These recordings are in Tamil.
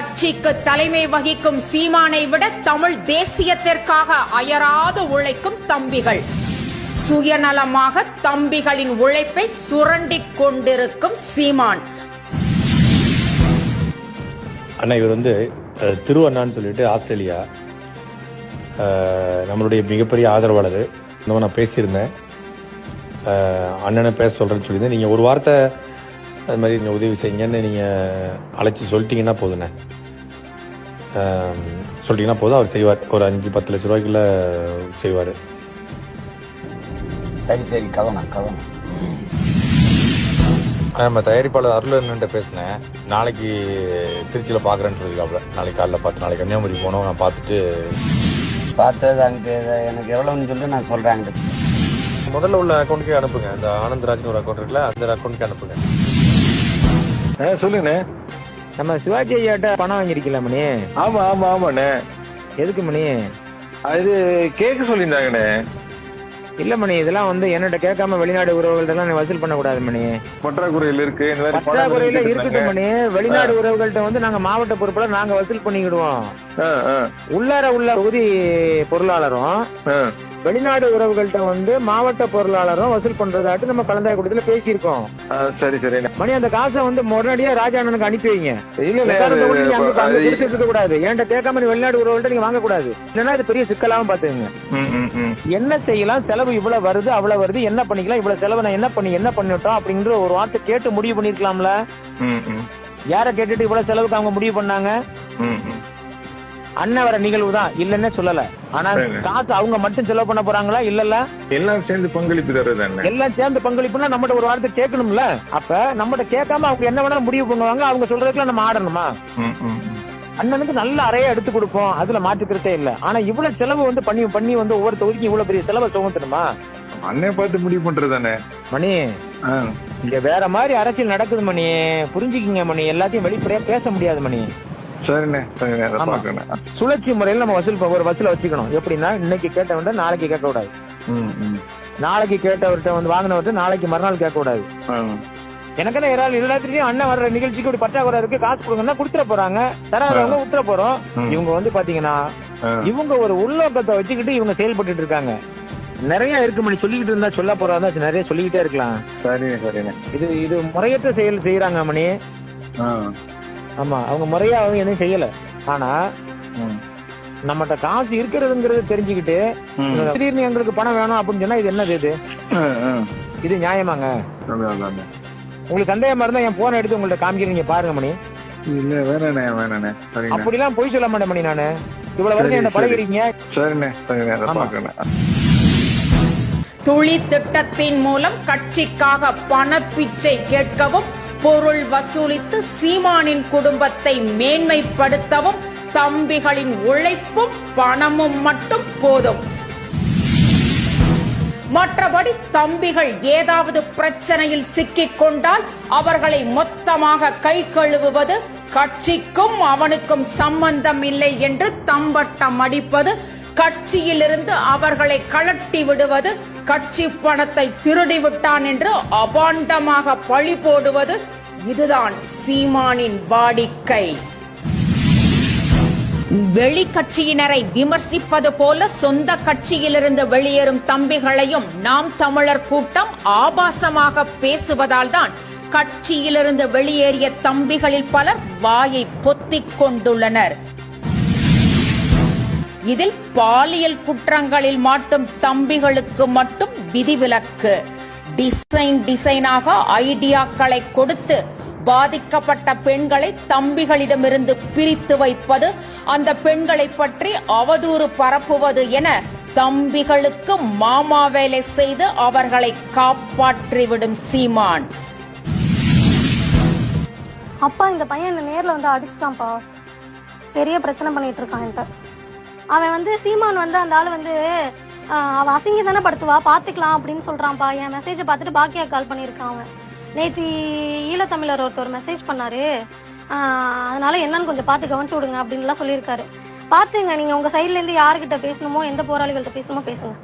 கட்சிக்கு தலைமை வகிக்கும் சீமானை விட தமிழ் தேசியத்திற்காக அயராது உழைக்கும் தம்பிகள். சுயநலமாக தம்பிகளின் உழைப்பை சுரண்டிக் கொண்டிருக்கும் சீமான். அண்ணா இவர் வந்து திருவண்ணான்னு சொல்லிட்டு ஆஸ்திரேலியா நம்மளுடைய மிகப்பெரிய ஆதரவாளர். இந்த நான் பேசியிருந்தேன். அண்ணனை பேச சொல்கிறேன்னு சொல்லியிருந்தேன். நீங்கள் ஒரு வார்த்தை அது மாதிரி நீங்கள் உதவி செய்யுங்கன்னு நீங்கள் அழைச்சி சொல்லிட்டீங்கன்னா போதுண்ணே. சொல்லிட்டீங்கன்னா போதும். அவர் செய்வார். ஒரு அஞ்சு பத்து லட்ச ரூபாய்க்குள்ள செய்வார். சரி சரி. கவனம் கவனம். நம்ம தயாரிப்பாளர் அருளன்ட்ட பேசினேன். நாளைக்கு திருச்சியில் பார்க்குறேன்னு சொல்லியிருக்காப்புல நாளைக்கு காலைல பார்த்து நாளைக்கு கன்னியாகுமரி போனோம். நான் பார்த்துட்டு பார்த்தது இதை எனக்கு எவ்வளோன்னு சொல்லி நான் சொல்கிறேன் முதல்ல உள்ள அக்கௌண்ட்டுக்கே அனுப்புங்க. இந்த ஆனந்தராஜ்னு ஒரு அக்கௌண்ட் இருக்குல்ல அந்த அக்கௌண்ட்டுக்கு அனுப்புங்க. சொல்லுங்கண்ணே. நம்ம சிவாஜி ஐயாட்ட பணம் வாங்கிருக்கல மணி? ஆமா ஆமா ஆமாண்ணே. எதுக்கு மணி? அது கேட்க சொல்லியிருந்தாங்கண்ணே. இல்ல மணி இதெல்லாம் வந்து என்னட்ட கேட்காம வெளிநாடு உறவுகள்ட்ட வசூல் பண்ண கூடாது மணி. பற்றாக்குறையில் இருக்கு பற்றாக்குறையில இருக்கட்டும் மணி. வெளிநாடு உறவுகள்ட்ட வந்து நாங்க மாவட்ட பொறுப்புல நாங்க வசூல் பண்ணிக்கிடுவோம். உள்ளார உள்ள தொகுதி பொருளாளரும். வெளிநாடு உறவுகள்ட்ட வந்து மாவட்ட பொருளாளரும் வசூல் பண்றதாட்டு நம்ம கலந்தாய் கூட்டத்துல பேசியிருக்கோம். சரி சரிண்ணே மணி அந்த காசை வந்து உடனடியா ராஜா அண்ணனுக்கு அனுப்பி வைங்க. இருக்க கூடாது என்கிட்ட கேட்காம வெளிநாடு உறவுகள்ட்ட நீங்க வாங்க கூடாது இல்லைன்னா இது பெரிய சிக்கலாவும் பாத்துங்க. என்ன செய்யலாம்? செலவு இவ்வளவு வருது அவ்வளவு வருது என்ன பண்ணிக்கலாம் இவ்வளவு செலவு நான் என்ன பண்ணி என்ன பண்ணிட்டோம் அப்படிங்கிற ஒரு வார்த்தை கேட்டு முடிவு பண்ணிருக்கலாம்ல? யார கேட்டுட்டு இவ்வளவு செலவுக்கு அவங்க முடிவு பண்ணாங்க. அண்ணன் வர நிகழ்வு தான் இல்லன்னே சொல்லல. ஆனா. காசு அவங்க மட்டும் செலவு பண்ண போறாங்களா இல்லல்ல? எல்லாம் சேர்ந்து பங்களிப்பு அண்ணே எல்லாம் சேர்ந்து பங்களிப்புனா நம்மகிட்ட ஒரு வார்த்தை கேட்கணும்ல? அப்ப நம்மகிட்ட கேட்காம அவங்க என்ன வேணாலும் முடிவு பண்ணுவாங்க அவங்க சொல்றதுக்குலாம் நம்ம ஆடணுமா. அண்ணனுக்கு நல்ல அறைய எடுத்து கொடுப்போம். அதுல மாற்றுக்கிறதே இல்ல. ஆனா இவ்வளவு செலவு வந்து பண்ணி பண்ணி வந்து ஒவ்வொரு தொகுதிக்கும் இவ்வளவு பெரிய செலவை சுமத்தணுமா அண்ணே பார்த்து முடிவு பண்றதானே மணி இங்க வேற மாதிரி அரசியல் நடக்குது மணி. புரிஞ்சுக்கிங்க மணி. எல்லாத்தையும் வெளிப்படையா பேச முடியாது மணி. சுழற்சி முறையில் நம்ம வசூல் ஒரு வசூல வச்சுக்கணும். எப்படின்னா இன்னைக்கு கேட்டவன்ட்ட நாளைக்கு கேட்க கூடாது. நாளைக்கு கேட்டவர்கிட்ட வந்து வாங்கினவர்கிட்ட நாளைக்கு மறுநாள் கேட்க கூடாது ஆ. எனக்கு என்ன எல்லாத்துலயும் அண்ணன் வர்ற நிகழ்ச்சிக்கு ஒரு பற்றாக்குறை இருக்கு காசு கொடுங்கன்னா கொடுத்துட போறாங்க தராதவங்க விட்டுற போறோம். இவங்க வந்து பாத்தீங்கன்னா. இவங்க ஒரு உள்நோக்கத்தை வச்சுக்கிட்டு இவங்க செயல்பட்டு இருக்காங்க நிறைய இருக்கு மணி சொல்லிக்கிட்டு இருந்தா சொல்ல போறாங்க நிறைய சொல்லிக்கிட்டே இருக்கலாம் சரிண்ணே சரிண்ணே இது இது முறையற்ற செயல் செய்யறாங்க மணி. ஆமா அவங்க முறையா அவங்க எதுவும் செய்யல ஆனா. நம்மகிட்ட காசு இருக்கிறதுங்கிறத தெரிஞ்சுக்கிட்டு. திடீர்னு எங்களுக்கு பணம் வேணும் அப்படின்னு சொன்னா இது என்னது இது. இது நியாயமாங்க. உங்களுக்கு சந்தேகமா இருந்தா என் போனை எடுத்து உங்கள்ட்ட காமிக்கிறேன். நீங்க பாருங்க மணி. இல்ல வேணாண்ணே வேணாண்ணே. அப்படிலாம் பொய் சொல்ல மாட்டேன் மணி நானு. இவ்வளவு வருஷம் என்ன பழகிறீங்க சரிண்ணே அதை துளி திட்டத்தின் மூலம் கட்சிக்காக பணப்பிச்சை கேட்கவும் பொருள் வசூலித்து சீமானின் குடும்பத்தை மேன்மைப்படுத்தவும் தம்பிகளின் உழைப்பும் பணமும் மட்டும் போதும். மற்றபடி தம்பிகள் ஏதாவது பிரச்சனையில் சிக்கிக் கொண்டால் அவர்களை மொத்தமாக கை கழுவுவது கட்சிக்கும் அவனுக்கும் சம்பந்தம் இல்லை என்று தம்பட்டம் அடிப்பது கட்சியிலிருந்து அவர்களை கழட்டி விடுவது கட்சி பணத்தை திருடி விட்டான் என்று அபாண்டமாக பழி போடுவது இதுதான் சீமானின் வாடிக்கை. வெளி கட்சியினரை விமர்சிப்பது போல சொந்த கட்சியிலிருந்து வெளியேறும் தம்பிகளையும் நாம் தமிழர் கூட்டம் ஆபாசமாக பேசுவதால் தான் கட்சியிலிருந்து வெளியேறிய தம்பிகளில் பலர் வாயை பொத்திக் கொண்டுள்ளனர். இதில் பாலியல் குற்றங்களில் மாட்டும் தம்பிகளுக்கு மட்டும் விதிவிலக்கு. டிசைன் டிசைனாக ஐடியாக்களை கொடுத்து பாதிக்கப்பட்ட பெண்களை தம்பிகளிடமிருந்து பிரித்து வைப்பது அந்த பெண்களை பற்றி அவதூறு பரப்புவது என தம்பிகளுக்கு மாமா வேலை செய்து அவர்களை காப்பாற்றிவிடும் சீமான். அப்பா இந்த பையன் என்ன நேர்ல வந்து அடிச்சிட்டான்ப்பா. பெரிய பிரச்சனை பண்ணிட்டு இருக்கான் அவன் வந்து சீமான் வந்து அந்த ஆள் வந்து அவன் அசிங்க தானே படுத்துவா பாத்துக்கலாம் அப்படின்னு சொல்றான்ப்பா. என் மெசேஜை பார்த்துட்டு பாக்கியா கால் பண்ணியிருக்கான் அவன். நேற்று ஈழத்தமிழர் ஒருத்தர் மெசேஜ் பண்ணாரு. அதனால என்னன்னு கொஞ்சம் பார்த்து கவனிச்சு விடுங்க அப்படின்லாம் சொல்லியிருக்காரு. பாத்துங்க நீங்க உங்க சைட்ல இருந்து யாருக்கிட்ட பேசணுமோ எந்த போராளிகள்கிட்ட பேசணுமோ பேசுங்க.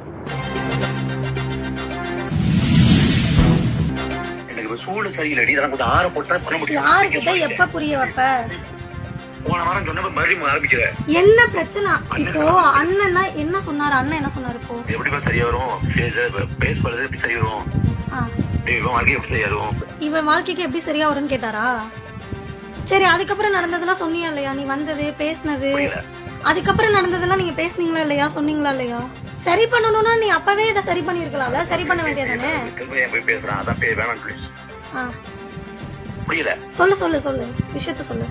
சூடு சரியில்லடி இதெல்லாம் கொஞ்சம் ஆற போட்டு பண்ண முடியும். யாருக்கிட்ட எப்ப புரிய வைப்ப? போன வாரம் சொன்னப்ப மறுபடியும் ஆரம்பிக்கிற. என்ன பிரச்சனை? இப்போ அண்ணன்னா என்ன சொன்னாரு? அண்ணன் என்ன சொன்னாரு இப்போ? எப்படி சரி வரும்? வாழ்க்கை எப்படி சரியா வரும்? இவன் வாழ்க்கைக்கு எப்படி சரியா வரும்னு கேட்டாரா? சரி அதுக்கப்புறம் நடந்ததெல்லாம் சொன்னியா இல்லையா? நீ வந்தது பேசுனது. அதுக்கப்புறம் நடந்ததெல்லாம் நீங்க பேசுனீங்களா இல்லையா? சொன்னீங்களா இல்லையா? சரி பண்ணணும்னா நீ அப்பவே இதை சரி பண்ணிருக்கலாம்ல. சரி பண்ண வேண்டியதானே புரியல. சொல்லு சொல்லு சொல்லு. விஷயத்த சொல்லு.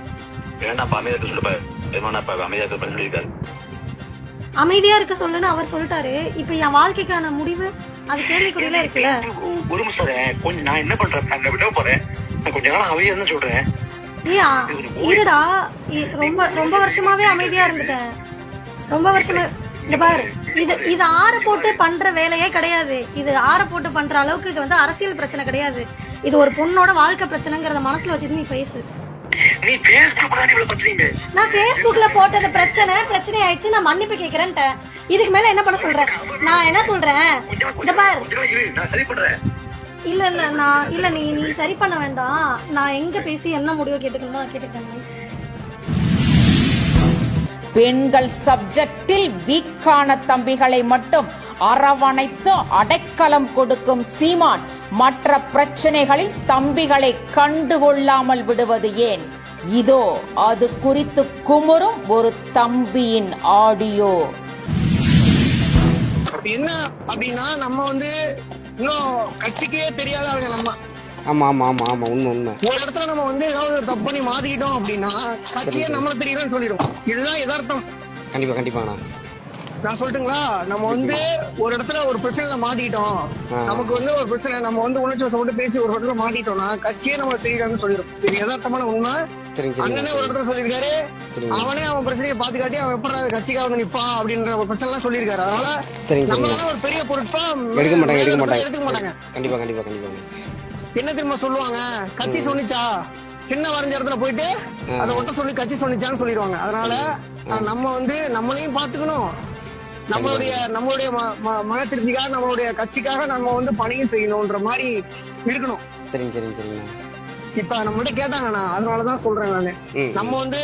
அமைதியா இருக்க சொல்லுன்னு அவர் சொல்லிட்டாரு. இப்ப என் வாழ்க்கைக்கான முடிவு அது கேள்விக்குறியில இருக்குல்ல. ஒரு நிமிஷம். கொஞ்சம் நான் என்ன பண்றேன் நான் விட போறேன். நான் கொஞ்ச நாள் அமைதியா தான் சொல்றேன். இருடா. ரொம்ப ரொம்ப வருஷமாவே அமைதியா இருந்துட்டேன் ரொம்ப வருஷமா இந்த பாரு. இது இது ஆற போட்டு பண்ற வேலையே கிடையாது. இது ஆற போட்டு பண்ற அளவுக்கு இது வந்து அரசியல் பிரச்சனை கிடையாது. இது ஒரு பொண்ணோட வாழ்க்கை பிரச்சனைங்கிறத மனசுல வச்சுட்டு நீ பேசு. நீ நான் Facebookல போட்டது பிரச்சனை பிரச்சனை ஆயிடுச்சு. நான் மன்னிப்பு கேக்குறேன்ட்டேன் இதுக்கு மேல என்ன பண்ண சொல்றேன் நான் என்ன சொல்றேன்? இந்த பாரு. இல்ல இல்ல நான் இல்ல நீ நீ சரி பண்ண வேண்டாம். நான் எங்க பேசி என்ன முடிவு கேட்டுக்கணுமோ நான் கேட்டுக்கிறேன் பெண்கள் சப்ஜெக்டில் வீக்கான தம்பிகளை மட்டும் அரவணைத்து அடைக்கலம் கொடுக்கும் சீமான் மற்ற பிரச்சனைகளில் தம்பிகளை கண்டுகொள்ளாமல் விடுவது ஏன்? இதோ அது குறித்து குமுறும் ஒரு தம்பியின் ஆடியோ. என்ன? அப்படின்னா நம்ம வந்து இன்னும் கட்சிக்கே தெரியாதவங்க நம்ம. ஆமா ஆமா ஆமா ஆமா உண்மை உண்மை. ஒரு இடத்துல நம்ம வந்து ஏதாவது ஒரு தப்பு பண்ணி மாத்திக்கிட்டோம் அப்படின்னா கட்சியே நம்மள தெரியலன்னு சொல்லிடும். இதுதான் யதார்த்தம். கண்டிப்பா கண்டிப்பாண்ணா நான் சொல்லட்டுங்களா? நம்ம வந்து ஒரு இடத்துல ஒரு பிரச்சனைல மாட்டிக்கிட்டோம். ஆ. நமக்கு வந்து ஒரு பிரச்சனை நம்ம வந்து உணர்ச்சி வசப்பட்டு பேசி ஒரு இடத்துல மாட்டிட்டோம்னா கட்சியே நம்ம தெரியலன்னு சொல்லிடும். இது யதார்த்தமான உண்மை. அண்ணனே ஒரு சரிங்க இடத்துல சொல்லியிருக்காரு. சரிங்க அவனே அவன் பிரச்சனையை பாத்து காட்டி அவன் எப்படி கட்சிக்காக வந்து நிப்பான் அப்படின்ற ஒரு பிரச்சனை எல்லாம் சொல்லியிருக்காரு. அதனால சரிங்க சரிங்க ஒரு பெரிய பொருட்பா எடுக்க மாட்டாங்க எடுக்க மாட்டாங்க. எடுத்துக்க மாட்டாங்க. கண்டிப்பா கண்டிப்பா கண்டிப்பாங்க என்ன தெரியுமா சொல்லுவாங்க? கட்சி சொன்னிச்சா? சின்ன வரைஞ்ச இடத்துல போயிட்டு அதை ஒட்ட சொல்லி கட்சி சொன்னிச்சான்னு சொல்லிடுவாங்க. அதனால நம்ம வந்து நம்மளையும் பாத்துக்கணும் நம்மளுடைய நம்மளுடைய மன திருப்திக்காக நம்மளுடைய கட்சிக்காக நம்ம வந்து பணியும் செய்யணும்ன்ற மாதிரி இருக்கணும். சரிங்க சரிங்க சரிங்கண்ணா இப்ப நம்மகிட்ட கேட்டாங்கண்ணா அதனாலதான் சொல்றேன் நானு. நம்ம வந்து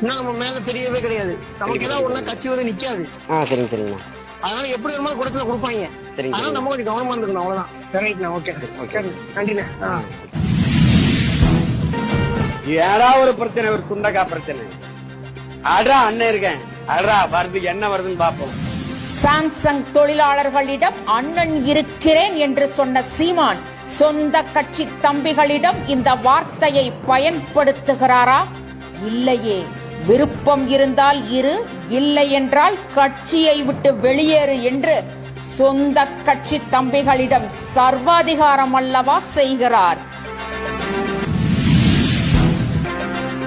இன்னும் நம்ம மேல தெரியவே கிடையாது. நமக்கு ஏதாவது ஒண்ணா கட்சி வந்து நிக்காது. ஆ சரிங்க சரிங்கண்ணா. அதனால எப்படி வரும்போது குடத்துல கொடுப்பாங்க. சரிங்க அதனால சரிங்க. நம்ம கொஞ்சம் கவனமா இருந்துக்கணும். அவ்வளவுதான். ரைட்ண்ணா ஓகே ஓகே நன்றிண்ணே. ஏடா ஒரு பிரச்சனை ஒரு சுண்டக்கா பிரச்சனை. அடா அண்ணன் இருக்கேன். அடா வருது என்ன வருதுன்னு பாப்போம் சாம்சங் தொழிலாளர்களிடம் அண்ணன் இருக்கிறேன் என்று சொன்ன சீமான் சொந்த கட்சி தம்பிகளிடம் இந்த வார்த்தையை பயன்படுத்துகிறாரா? இல்லையே. விருப்பம் இருந்தால் இரு இல்லை என்றால் கட்சியை விட்டு வெளியேறு என்று சொந்த கட்சி தம்பிகளிடம் சர்வாதிகாரம் அல்லவா செய்கிறார்?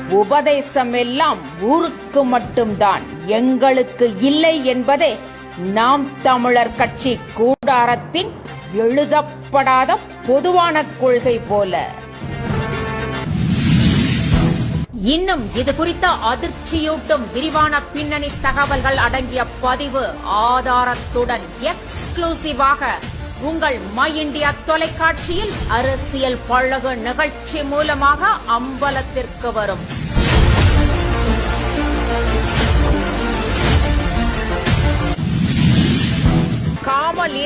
உபதேசம் எல்லாம் ஊருக்கு மட்டும்தான். எங்களுக்கு இல்லை என்பதே நாம் தமிழர் கட்சி கூடாரத்தின் எழுதப்படாத பொதுவான கொள்கை போல. இன்னும் இது குறித்த அதிர்ச்சியூட்டும் விரிவான பின்னணி தகவல்கள் அடங்கிய பதிவு ஆதாரத்துடன் எக்ஸ்க்ளூசிவாக உங்கள் மை இந்தியா தொலைக்காட்சியில் அரசியல் பழகு நிகழ்ச்சி மூலமாக அம்பலத்திற்கு வரும்.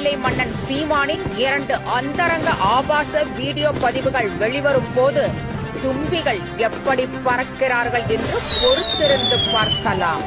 காமலீலை மன்னன் சீமானின் இரண்டு அந்தரங்க ஆபாச வீடியோ பதிவுகள் வெளிவரும் போது தும்பிகள் எப்படி பறக்கிறார்கள் என்று பொறுத்திருந்து பார்க்கலாம்.